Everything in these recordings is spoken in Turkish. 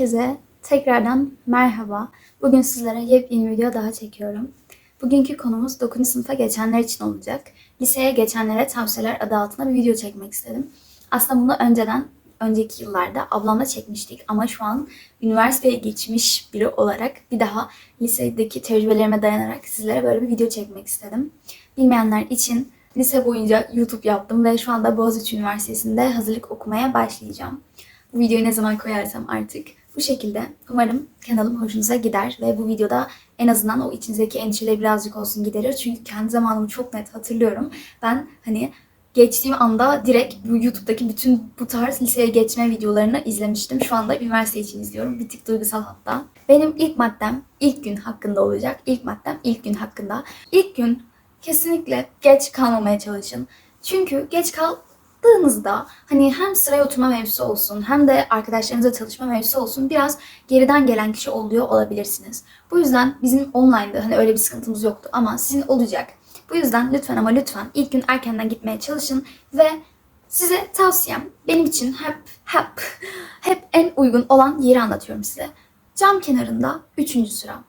Herkese tekrardan merhaba. Bugün sizlere yepyeni video daha çekiyorum. Bugünkü konumuz 9. sınıfa geçenler için olacak. Liseye geçenlere tavsiyeler adı altında bir video çekmek istedim. Aslında bunu önceden, önceki yıllarda ablamla çekmiştik. Ama şu an üniversiteye geçmiş biri olarak bir daha lisedeki tecrübelerime dayanarak sizlere böyle bir video çekmek istedim. Bilmeyenler için lise boyunca YouTube yaptım ve şu anda Boğaziçi Üniversitesi'nde hazırlık okumaya başlayacağım. Bu videoyu ne zaman koyarsam artık bu şekilde umarım kanalım hoşunuza gider ve bu videoda en azından o içinizdeki endişeleri birazcık olsun giderir. Çünkü kendi zamanımı çok net hatırlıyorum. Ben hani geçtiğim anda direkt bu YouTube'daki bütün bu tarz liseye geçme videolarını izlemiştim. Şu anda üniversite için izliyorum. Bir tık duygusal hatta. Benim ilk maddem ilk gün hakkında olacak. İlk maddem ilk gün hakkında. İlk gün kesinlikle geç kalmamaya çalışın. Çünkü geç kaldığınızda hani hem sıraya oturma mevzusu olsun hem de arkadaşlarınızla çalışma mevzusu olsun biraz geriden gelen kişi oluyor olabilirsiniz. Bu yüzden bizim online'da hani öyle bir sıkıntımız yoktu ama sizin olacak. Bu yüzden lütfen ama lütfen ilk gün erkenden gitmeye çalışın ve size tavsiyem benim için hep hep hep en uygun olan yeri anlatıyorum size. Cam kenarında 3. sıra.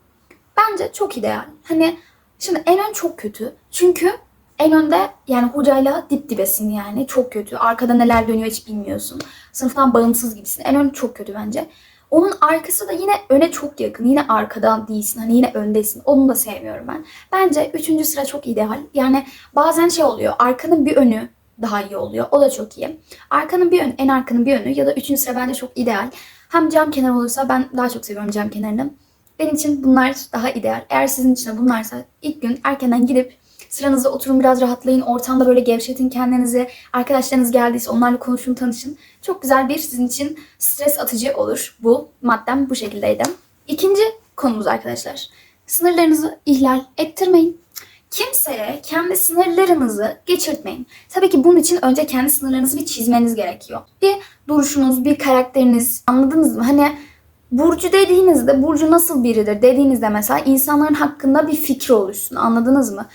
Bence çok ideal. Hani şimdi en ön çok kötü. Çünkü en önde yani hocayla dip dibesin yani. Çok kötü. Arkada neler dönüyor hiç bilmiyorsun. Sınıftan bağımsız gibisin. En ön çok kötü bence. Onun arkası da yine öne çok yakın. Yine arkadan değilsin. Hani yine öndesin. Onu da sevmiyorum ben. Bence üçüncü sıra çok ideal. Yani bazen şey oluyor. Arkanın bir önü daha iyi oluyor. O da çok iyi. Arkanın bir önü, en arkanın bir önü ya da üçüncü sıra bence çok ideal. Hem cam kenarı olursa ben daha çok seviyorum cam kenarını. Benim için bunlar daha ideal. Eğer sizin için de bunlarsa ilk gün erkenden gidip sıranızda oturun biraz rahatlayın. Ortamda böyle gevşetin kendinizi. Arkadaşlarınız geldiyse onlarla konuşun tanışın. Çok güzel bir sizin için stres atıcı olur. Bu maddem bu şekildeydi. İkinci konumuz arkadaşlar. Sınırlarınızı ihlal ettirmeyin. Kimseye kendi sınırlarınızı geçirtmeyin. Tabii ki bunun için önce kendi sınırlarınızı bir çizmeniz gerekiyor. Bir duruşunuz, bir karakteriniz anladınız mı? Hani Burcu dediğinizde Burcu nasıl biridir dediğinizde mesela insanların hakkında bir fikri oluşsun anladınız mı?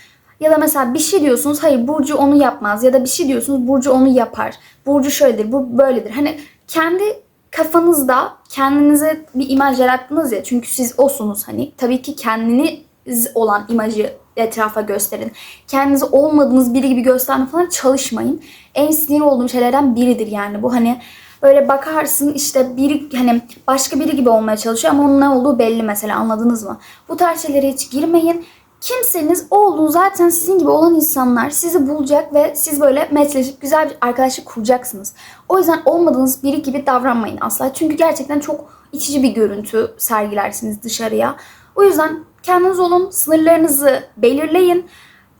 Ya da mesela bir şey diyorsunuz hayır Burcu onu yapmaz ya da bir şey diyorsunuz Burcu onu yapar. Burcu şöyledir bu böyledir. Hani kendi kafanızda kendinize bir imaj yarattınız ya çünkü siz osunuz hani tabii ki kendiniz olan imajı etrafa gösterin. Kendinizi olmadığınız biri gibi gösterme falan çalışmayın. En sinir olduğum şeylerden biridir yani bu hani böyle bakarsın işte biri hani başka biri gibi olmaya çalışıyor ama onun ne olduğu belli mesela anladınız mı? Bu tarz şeylere hiç girmeyin. Kimseniz olduğu zaten sizin gibi olan insanlar sizi bulacak ve siz böyle metleşip güzel bir arkadaşlık kuracaksınız. O yüzden olmadığınız biri gibi davranmayın asla. Çünkü gerçekten çok itici bir görüntü sergilersiniz dışarıya. O yüzden kendiniz olun, sınırlarınızı belirleyin.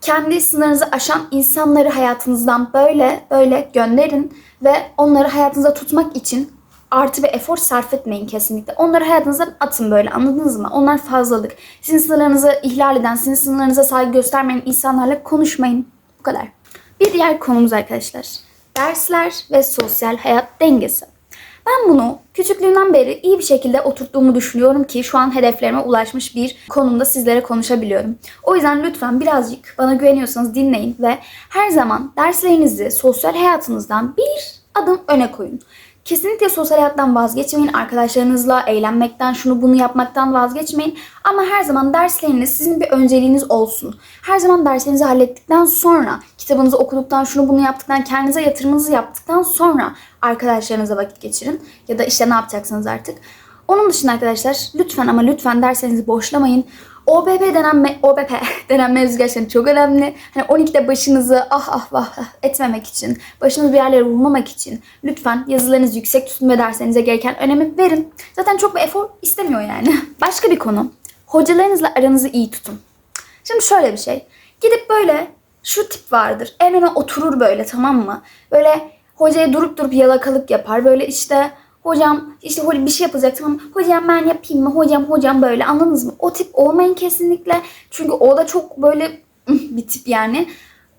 Kendi sınırınızı aşan insanları hayatınızdan böyle böyle gönderin ve onları hayatınızda tutmak için artı bir efor sarf etmeyin kesinlikle. Onları hayatınızdan atın böyle anladınız mı? Onlar fazlalık. Sizin sınırlarınızı ihlal eden, sizin sınırlarınıza saygı göstermeyen insanlarla konuşmayın. Bu kadar. Bir diğer konumuz arkadaşlar. Dersler ve sosyal hayat dengesi. Ben bunu küçüklüğümden beri iyi bir şekilde oturttuğumu düşünüyorum ki şu an hedeflerime ulaşmış bir konumda sizlere konuşabiliyorum. O yüzden lütfen birazcık bana güveniyorsanız dinleyin ve her zaman derslerinizi sosyal hayatınızdan bir adım öne koyun. Kesinlikle sosyal hayattan vazgeçmeyin. Arkadaşlarınızla eğlenmekten, şunu bunu yapmaktan vazgeçmeyin. Ama her zaman dersleriniz sizin bir önceliğiniz olsun. Her zaman derslerinizi hallettikten sonra, kitabınızı okuduktan, şunu bunu yaptıktan, kendinize yatırımınızı yaptıktan sonra arkadaşlarınızla vakit geçirin. Ya da işte ne yapacaksınız artık. Onun dışında arkadaşlar lütfen ama lütfen derslerinizi boşlamayın. OBP denen, me- OBP denen mevzu gerçekten çok önemli. Hani 12'de başınızı ah ah vah ah etmemek için, başınız bir yerlere vurmamak için lütfen yazılarınızı yüksek tutun ve derslerinize gereken önemi verin. Zaten çok bir efor istemiyor yani. Başka bir konu. Hocalarınızla aranızı iyi tutun. Şimdi şöyle bir şey. Gidip böyle şu tip vardır. En öne oturur böyle tamam mı? Böyle hocaya durup durup yalakalık yapar. Böyle işte hocam işte bir şey yapacak tamam hocam ben yapayım mı hocam hocam böyle anladınız mı? O tip olmayın kesinlikle. Çünkü o da çok böyle bir tip yani.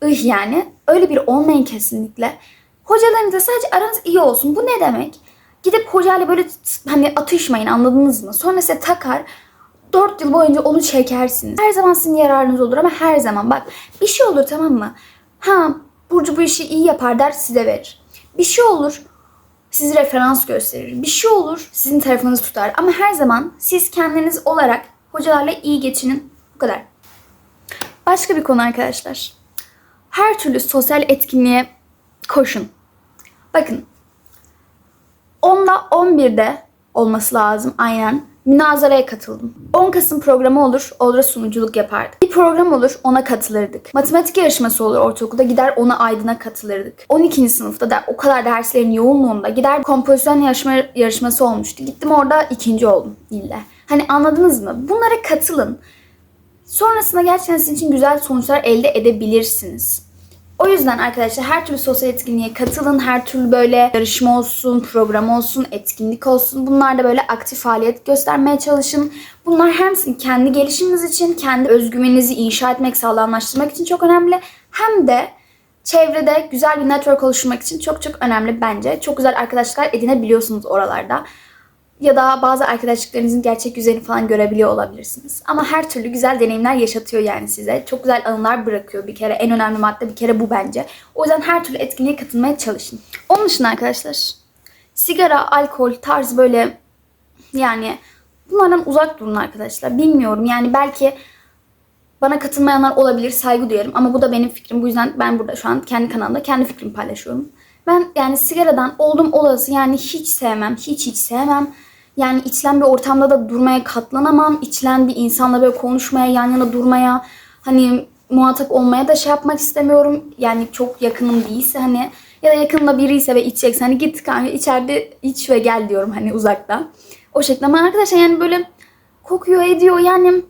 ih yani. Öyle bir olmayın kesinlikle. Hocalarınızla sadece aranız iyi olsun. Bu ne demek? Gidip hocayla böyle hani atışmayın anladınız mı? Sonra size takar. 4 yıl boyunca onu çekersiniz. Her zaman sizin yararınız olur ama her zaman bak bir şey olur tamam mı? Ha Burcu bu işi iyi yapar der size verir. Bir şey olur sizi referans gösterir. Bir şey olur sizin tarafınızı tutar. Ama her zaman siz kendiniz olarak hocalarla iyi geçinin. Bu kadar. Başka bir konu arkadaşlar. Her türlü sosyal etkinliğe koşun. Bakın 10'da 11'de olması lazım aynen. Münazaraya katıldım. 10 Kasım programı olur, orada sunuculuk yapardık. Bir program olur, ona katılırdık. Matematik yarışması olur ortaokulda, gider ona aydına katılırdık. 12. sınıfta da o kadar derslerin yoğunluğunda gider kompozisyon yarışma, yarışması olmuştu. Gittim orada ikinci oldum ille. Hani anladınız mı? Bunlara katılın. Sonrasında gerçekten sizin için güzel sonuçlar elde edebilirsiniz. O yüzden arkadaşlar her türlü sosyal etkinliğe katılın. Her türlü böyle yarışma olsun, program olsun, etkinlik olsun. Bunlarda böyle aktif faaliyet göstermeye çalışın. Bunlar hem kendi gelişiminiz için, kendi özgüveninizi inşa etmek, sağlamlaştırmak için çok önemli. Hem de çevrede güzel bir network oluşturmak için çok çok önemli bence. Çok güzel arkadaşlar edinebiliyorsunuz oralarda ya da bazı arkadaşlıklarınızın gerçek yüzlerini falan görebiliyor olabilirsiniz. Ama her türlü güzel deneyimler yaşatıyor yani size. Çok güzel anılar bırakıyor bir kere. En önemli madde bir kere bu bence. O yüzden her türlü etkinliğe katılmaya çalışın. Onun dışında arkadaşlar sigara, alkol tarzı böyle yani bunlardan uzak durun arkadaşlar. Bilmiyorum yani belki bana katılmayanlar olabilir saygı duyarım ama bu da benim fikrim. Bu yüzden ben burada şu an kendi kanalımda kendi fikrimi paylaşıyorum. Ben yani sigaradan oldum olası yani hiç sevmem. Hiç hiç sevmem. Yani içilen bir ortamda da durmaya katlanamam. İçilen bir insanla böyle konuşmaya, yan yana durmaya, hani muhatap olmaya da şey yapmak istemiyorum. Yani çok yakınım değilse hani ya da yakınımda biri ise ve içecekse hani git kanka içeride iç ve gel diyorum hani uzakta. O şekilde ama arkadaşlar yani böyle kokuyor ediyor yani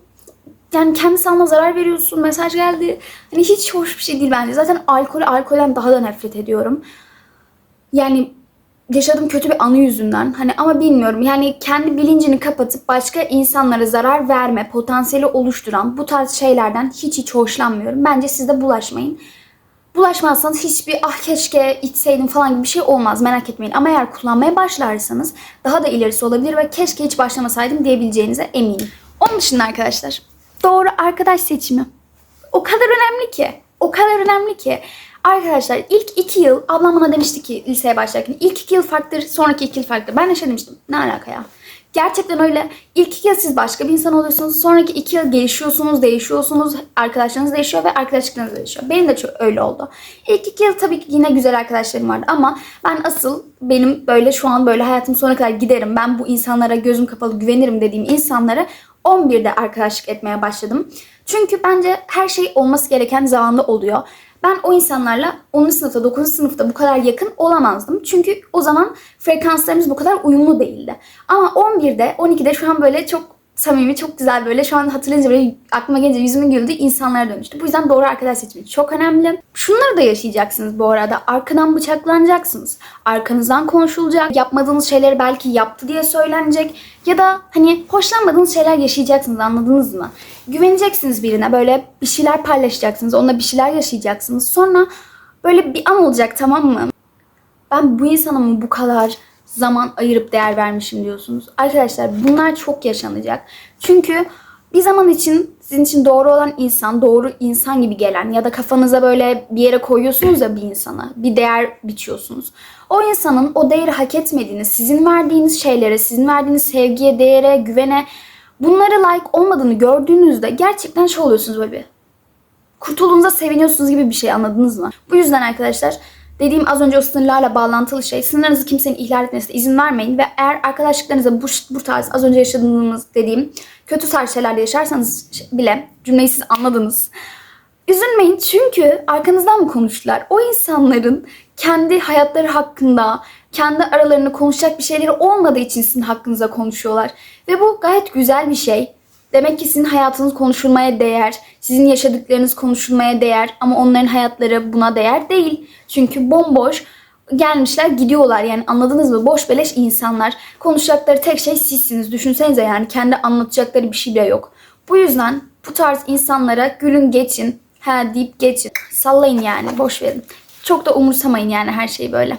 yani kendi sağlığına zarar veriyorsun mesaj geldi. Hani hiç hoş bir şey değil bence. Zaten alkol alkolden daha da nefret ediyorum. Yani yaşadığım kötü bir anı yüzünden. Hani ama bilmiyorum. Yani kendi bilincini kapatıp başka insanlara zarar verme potansiyeli oluşturan bu tarz şeylerden hiç hiç hoşlanmıyorum. Bence siz de bulaşmayın. Bulaşmazsanız hiçbir ah keşke içseydim falan gibi bir şey olmaz merak etmeyin. Ama eğer kullanmaya başlarsanız daha da ilerisi olabilir ve keşke hiç başlamasaydım diyebileceğinize eminim. Onun dışında arkadaşlar doğru arkadaş seçimi. O kadar önemli ki. O kadar önemli ki. Arkadaşlar ilk iki yıl ablam bana demişti ki liseye başlarken ilk iki yıl farklıdır sonraki iki yıl farklıdır. Ben de şey demiştim ne alaka ya. Gerçekten öyle. İlk iki yıl siz başka bir insan oluyorsunuz. Sonraki iki yıl gelişiyorsunuz, değişiyorsunuz. Arkadaşlarınız değişiyor ve arkadaşlıklarınız değişiyor. Benim de çok öyle oldu. İlk iki yıl tabii ki yine güzel arkadaşlarım vardı ama ben asıl benim böyle şu an böyle hayatım sonuna kadar giderim. Ben bu insanlara gözüm kapalı güvenirim dediğim insanlara 11'de arkadaşlık etmeye başladım. Çünkü bence her şey olması gereken zamanda oluyor. Ben o insanlarla 10. sınıfta, 9. sınıfta bu kadar yakın olamazdım. Çünkü o zaman frekanslarımız bu kadar uyumlu değildi. Ama 11'de, 12'de şu an böyle çok samimi, çok güzel böyle şu an hatırlayınca böyle aklıma gelince yüzümün güldüğü insanlara dönüştü. Bu yüzden doğru arkadaş seçimi çok önemli. Şunları da yaşayacaksınız bu arada. Arkadan bıçaklanacaksınız. Arkanızdan konuşulacak. Yapmadığınız şeyleri belki yaptı diye söylenecek. Ya da hani hoşlanmadığınız şeyler yaşayacaksınız anladınız mı? Güveneceksiniz birine böyle bir şeyler paylaşacaksınız. Onunla bir şeyler yaşayacaksınız. Sonra böyle bir an olacak tamam mı? Ben bu insana mı bu kadar zaman ayırıp değer vermişim diyorsunuz. Arkadaşlar bunlar çok yaşanacak. Çünkü bir zaman için sizin için doğru olan insan, doğru insan gibi gelen ya da kafanıza böyle bir yere koyuyorsunuz ya bir insana, bir değer biçiyorsunuz. O insanın o değeri hak etmediğini, sizin verdiğiniz şeylere, sizin verdiğiniz sevgiye, değere, güvene bunlara layık olmadığını gördüğünüzde gerçekten şey oluyorsunuz böyle bir. Kurtulduğunuza seviniyorsunuz gibi bir şey anladınız mı? Bu yüzden arkadaşlar Dediğim az önce o sınırlarla bağlantılı şey. Sınırlarınızı kimsenin ihlal etmesine izin vermeyin ve eğer arkadaşlıklarınızda bu, bu tarz az önce yaşadığımız dediğim kötü tarz şeylerle yaşarsanız bile cümleyi siz anladınız. Üzülmeyin çünkü arkanızdan mı konuştular? O insanların kendi hayatları hakkında, kendi aralarında konuşacak bir şeyleri olmadığı için sizin hakkınıza konuşuyorlar. Ve bu gayet güzel bir şey. Demek ki sizin hayatınız konuşulmaya değer, sizin yaşadıklarınız konuşulmaya değer ama onların hayatları buna değer değil. Çünkü bomboş gelmişler gidiyorlar yani anladınız mı? Boş beleş insanlar. Konuşacakları tek şey sizsiniz. Düşünsenize yani kendi anlatacakları bir şey bile yok. Bu yüzden bu tarz insanlara gülün geçin, ha deyip geçin. Sallayın yani boş verin. Çok da umursamayın yani her şeyi böyle.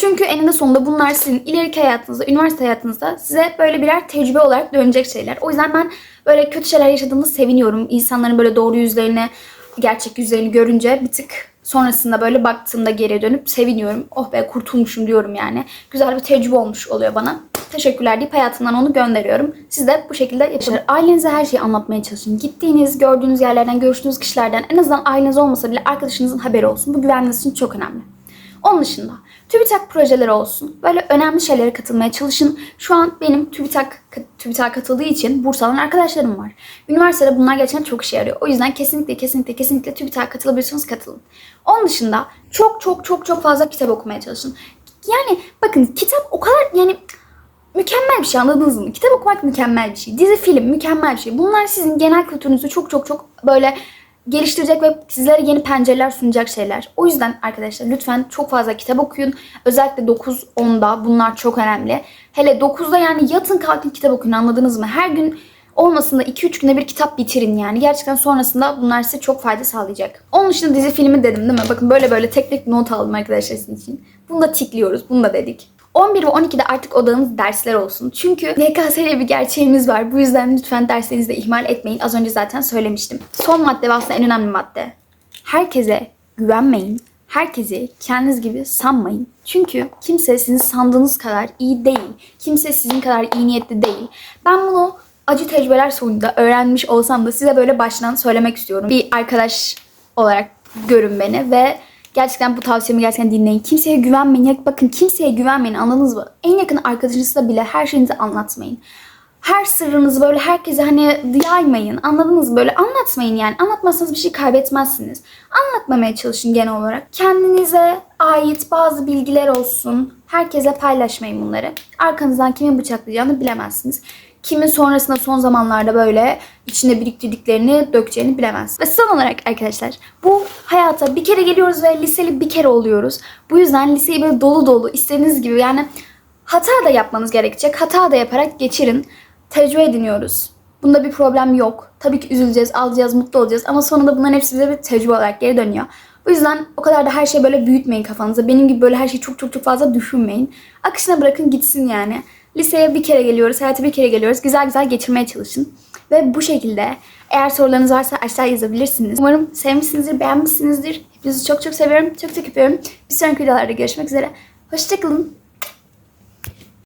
Çünkü eninde sonunda bunlar sizin ileriki hayatınızda, üniversite hayatınızda size böyle birer tecrübe olarak dönecek şeyler. O yüzden ben böyle kötü şeyler yaşadığımda seviniyorum. İnsanların böyle doğru yüzlerini, gerçek yüzlerini görünce bir tık Sonrasında böyle baktığımda geriye dönüp seviniyorum. Oh be kurtulmuşum diyorum yani. Güzel bir tecrübe olmuş oluyor bana. Teşekkürler deyip hayatımdan onu gönderiyorum. Siz de bu şekilde yapın. Ailenize her şeyi anlatmaya çalışın. Gittiğiniz, gördüğünüz yerlerden, görüştüğünüz kişilerden en azından aileniz olmasa bile arkadaşınızın haberi olsun. Bu güvenliğiniz için çok önemli. Onun dışında TÜBİTAK projeleri olsun. Böyle önemli şeylere katılmaya çalışın. Şu an benim TÜBİTAK, TÜBİTAK katıldığı için burs alan arkadaşlarım var. Üniversitede bunlar gerçekten çok işe yarıyor. O yüzden kesinlikle kesinlikle kesinlikle TÜBİTAK katılabilirsiniz katılın. Onun dışında çok çok çok çok fazla kitap okumaya çalışın. Yani bakın kitap o kadar yani mükemmel bir şey anladınız mı? Kitap okumak mükemmel bir şey. Dizi, film mükemmel bir şey. Bunlar sizin genel kültürünüzü çok çok çok böyle geliştirecek ve sizlere yeni pencereler sunacak şeyler. O yüzden arkadaşlar lütfen çok fazla kitap okuyun. Özellikle 9-10'da bunlar çok önemli. Hele 9'da yani yatın kalkın kitap okuyun anladınız mı? Her gün olmasın da 2-3 günde bir kitap bitirin yani. Gerçekten sonrasında bunlar size çok fayda sağlayacak. Onun dışında dizi filmi dedim değil mi? Bakın böyle böyle tek tek not aldım arkadaşlar sizin için. Bunu da tikliyoruz. Bunu da dedik. 11 ve 12'de artık odağınız dersler olsun. Çünkü YKS'ye bir gerçeğimiz var. Bu yüzden lütfen derslerinizi de ihmal etmeyin. Az önce zaten söylemiştim. Son madde ve aslında en önemli madde. Herkese güvenmeyin. Herkesi kendiniz gibi sanmayın. Çünkü kimse sizin sandığınız kadar iyi değil. Kimse sizin kadar iyi niyetli değil. Ben bunu acı tecrübeler sonunda öğrenmiş olsam da size böyle baştan söylemek istiyorum. Bir arkadaş olarak görün beni ve gerçekten bu tavsiyemi gerçekten dinleyin. Kimseye güvenmeyin. Bakın kimseye güvenmeyin anladınız mı? En yakın arkadaşınızla bile her şeyinizi anlatmayın. Her sırrınızı böyle herkese hani yaymayın. Anladınız? Böyle anlatmayın yani. Anlatmazsanız bir şey kaybetmezsiniz. Anlatmamaya çalışın genel olarak. Kendinize ait bazı bilgiler olsun. Herkese paylaşmayın bunları. Arkanızdan kimin bıçaklayacağını bilemezsiniz. Kimin sonrasında son zamanlarda böyle içinde biriktirdiklerini dökeceğini bilemez. Ve son olarak arkadaşlar bu hayata bir kere geliyoruz ve liseli bir kere oluyoruz. Bu yüzden liseyi böyle dolu dolu istediğiniz gibi yani hata da yapmanız gerekecek. Hata da yaparak geçirin. Tecrübe ediniyoruz. Bunda bir problem yok. Tabii ki üzüleceğiz, alacağız, mutlu olacağız ama sonunda bunların hepsi bize bir tecrübe olarak geri dönüyor. O yüzden o kadar da her şeyi böyle büyütmeyin kafanıza. Benim gibi böyle her şeyi çok çok çok fazla düşünmeyin. Akışına bırakın gitsin yani. Liseye bir kere geliyoruz, hayata bir kere geliyoruz. Güzel güzel geçirmeye çalışın. Ve bu şekilde eğer sorularınız varsa aşağı yazabilirsiniz. Umarım sevmişsinizdir, beğenmişsinizdir. Hepinizi çok çok seviyorum. Çok çok öpüyorum. Bir sonraki videolarda görüşmek üzere. Hoşçakalın.